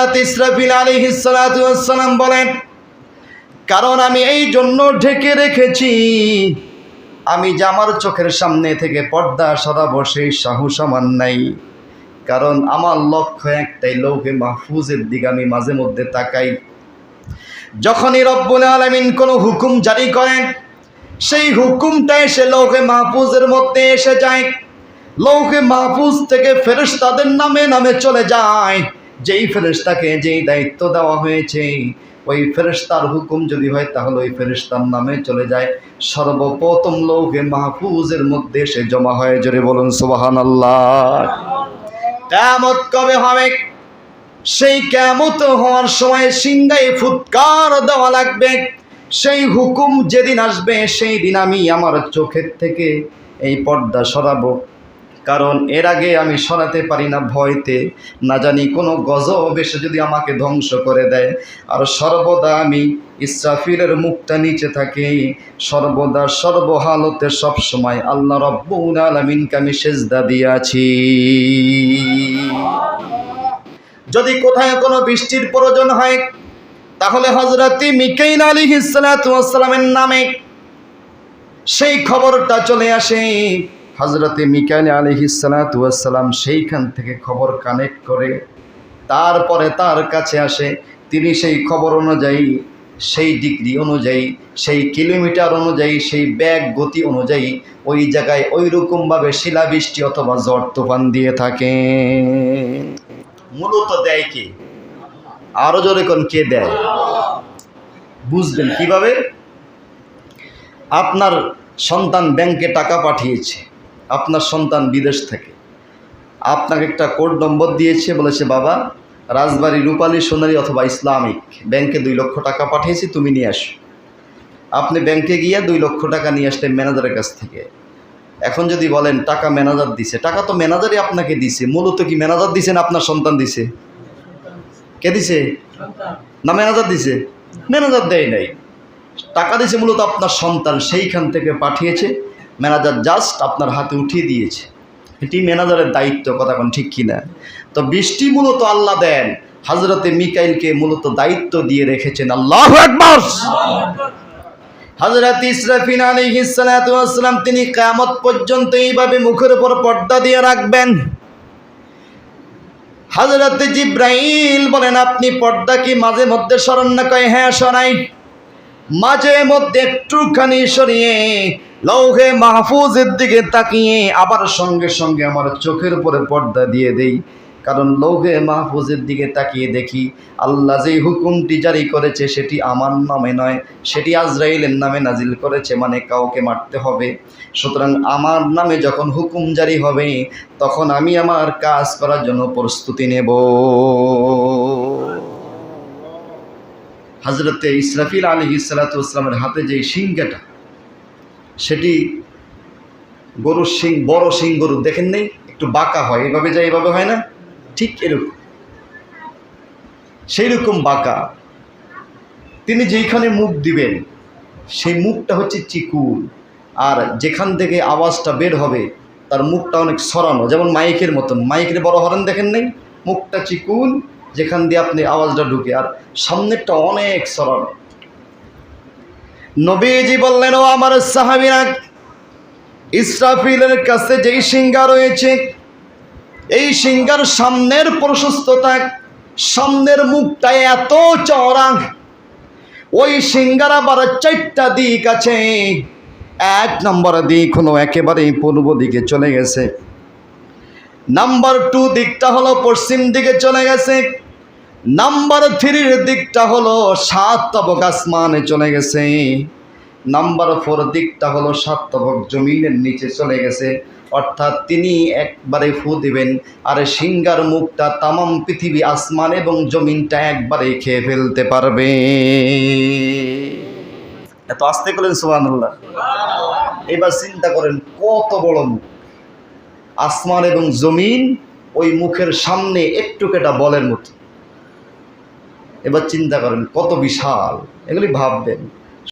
হজরত ইসরাফিল আলী হিসালাম বলেন, কারণ আমি এই জন্য ঢেকে রেখেছি, আমি যে আমার চোখের সামনে থেকে পর্দা সরাবো সেই সাহস আমার নাই। কারণ আমার লক্ষ্য একটাই, লৌহে মাহফুজের দিকে আমি মাঝে মধ্যে তাকাই। যখনই রব্বুল আলমিন কোনো হুকুম জারি করেন, সেই হুকুমটা এসে লৌহে মাহফুজের মধ্যে এসে যায়। লৌহে মাহফুজ থেকে ফেরেশতাদের নামে নামে চলে যায়। যেই ফেরেশতাকে যেই দায়িত্ব দেওয়া হয়েছে, ওই ফেরেশতার হুকুম যদি হয় তাহলে ওই ফেরেশতার নামে চলে যায়। সর্বপ্রথম লৌহে মাহফুজের মধ্যে সে জমা হয়, জোরে বলুন সুবাহান আল্লাহ কেমত কবে হবে? সেই কেমত হওয়ার সময় সিংহায় ফুৎকার দেওয়া লাগবে। সেই হুকুম যেদিন আসবে, সেই দিন আমি আমার চোখের থেকে এই পর্দা সরাবো। কারণ এর আগে আমি সরাতে পারি না ভয়তে। না জানি কোনো গজব এসে যদি আমাকে ধ্বংস করে দেয়। আর সর্বদা আমি ইসরাফিলের মুখটা নিচে থাকি। সর্বদা সর্বহালতে সবসময় আল্লাহ রব্বুল আলমিনকে আমি সেজদা দিয়াছি যদি কোথায় কোনো বৃষ্টির প্রয়োজন হয়, তাহলে হজরতি মিকাইল আলী হিসালামের নামে সেই খবরটা চলে আসে। হজরতে মিকাইল আলী হিসালাম সেইখান থেকে খবর কানেক্ট করে তারপরে তার কাছে আসে। তিনি সেই খবর অনুযায়ী, সেই ডিগ্রি অনুযায়ী, সেই কিলোমিটার অনুযায়ী, সেই ব্যাগ গতি অনুযায়ী ওই জায়গায় ওই রকমভাবে শিলাবৃষ্টি অথবা ঝড় তুফান দিয়ে থাকে। মূলত দেয় কে? আরও জোরে কোন কে দেয়? বুঝবেন কীভাবে? আপনার সন্তান ব্যাংকে টাকা পাঠিয়েছে। আপনার সন্তান বিদেশ থেকে। আপনাকে একটা কোড নম্বর দিয়েছে, বলেছে, বাবা, রাজবাড়ি রূপালী, সোনালী অথবা ইসলামিক। ব্যাংকে দুই লক্ষ টাকা পাঠিয়েছি, তুমি নিয়ে আসো। আপনি ব্যাংকে গিয়ে দুই লক্ষ টাকা নিয়ে আসলেন ম্যানেজারের কাছ থেকে। এখন যদি বলেন, টাকা ম্যানেজার দিছে। টাকা তো ম্যানেজারই আপনাকে দিছে। মূলত কি ম্যানেজার দিছে না আপনার সন্তান দিছে? কে দিছে? না ম্যানেজার দিছে? ম্যানেজার দেয় নাই। টাকা দিছে মূলত আপনার সন্তান, সেইখান থেকে পাঠিয়েছে। ম্যানেজার জাস্ট আপনার হাতে উঠিয়ে দিয়েছে। এটি ম্যানেজারের দায়িত্ব, কথা কোন ঠিক কিনা? তো বৃষ্টি মূলত আল্লাহ দেন। হাজরতে মিকাইলকে মূলত দায়িত্ব দিয়ে রেখেছেন আল্লাহ একবার হজরত ইসরাফিন আলিহিসালাম তিনি কামত পর্যন্ত এইভাবে মুখের উপর পর্দা দিয়ে রাখবেন। হজরত জিব্রাইল বলেন, আপনি পর্দা কি মাঝে মধ্যে স্মরণ না? কয় হ্যাঁ সরাই। মাঝে মধ্যে একটুখানি সরিয়ে লৌহে মাহফুজের দিকে তাকিয়ে আবার সঙ্গে সঙ্গে আমার চোখের উপরে পর্দা দিয়ে দেই। কারণ লৌহে মাহফুজের দিকে তাকিয়ে দেখি, আল্লাহ যেই হুকুমটি জারি করেছে সেটি আমার নামে নয়, সেটি আজরাইলের নামে নাজিল করেছে মানে কাউকে মারতে হবে। সুতরাং আমার নামে যখন হুকুম জারি হবে, তখন আমি আমার কাজ করার জন্য প্রস্তুতি নেব। হজরতে ইসরাফিল আলী ইসালাতামের হাতে যে সিংহাটা সেটি গরুর সিং বড় সিং গরু দেখেন নেই? একটু বাঁকা হয়। এভাবে যায়, এভাবে হয় না? ঠিক এরকম। সেই রকম বাঁকা। তিনি যেইখানে মুখ দিবেন, সেই মুখটা হচ্ছে চিকুল আর যেখান থেকে আওয়াজটা বের হবে, তার মুখটা অনেক সরানো। যেমন মাইকের মতন। মাইকের বড় হরেন দেখেন নেই? মুখটা চিকুল যেখান দিয়ে আপনি আওয়াজটা ঢুকে। আর সামনেরটা অনেক সরানো। নবীজি বললেন, ও আমার সাহাবিরা, ইসরাফিলের কাছে যেই সিঙ্গা রয়েছে, এই সিঙ্গার সামনের প্রশস্ততা, সামনের মুখটা এত চওড়া, ওই সিঙ্গার আবার চারটা দিক আছে। এক নম্বর দিক হলো একেবারে পূর্ব দিকে চলে গেছে। নাম্বার টু দিকটা হলো পশ্চিম দিকে চলে গেছে। নাম্বার থ্রির দিকটা হলো সাত তবক আসমানে চলে গেছে। নাম্বার ফোর দিকটা হলো সাত তবক জমিনের নিচে চলে গেছে। অর্থাৎ তিনি একবারে ফু দিবেন আর সিঙ্গার মুখটা তামাম পৃথিবী, আসমান এবং জমিনটা একবারে খেয়ে ফেলতে পারবে। এত আস্তে করেন সোহান এবার চিন্তা করেন, কত বড় মুখ। আসমান এবং জমিন ওই মুখের সামনে একটু কেটা বলের মতো। এবার চিন্তা করেন কত বিশাল। এগুলি ভাববেন।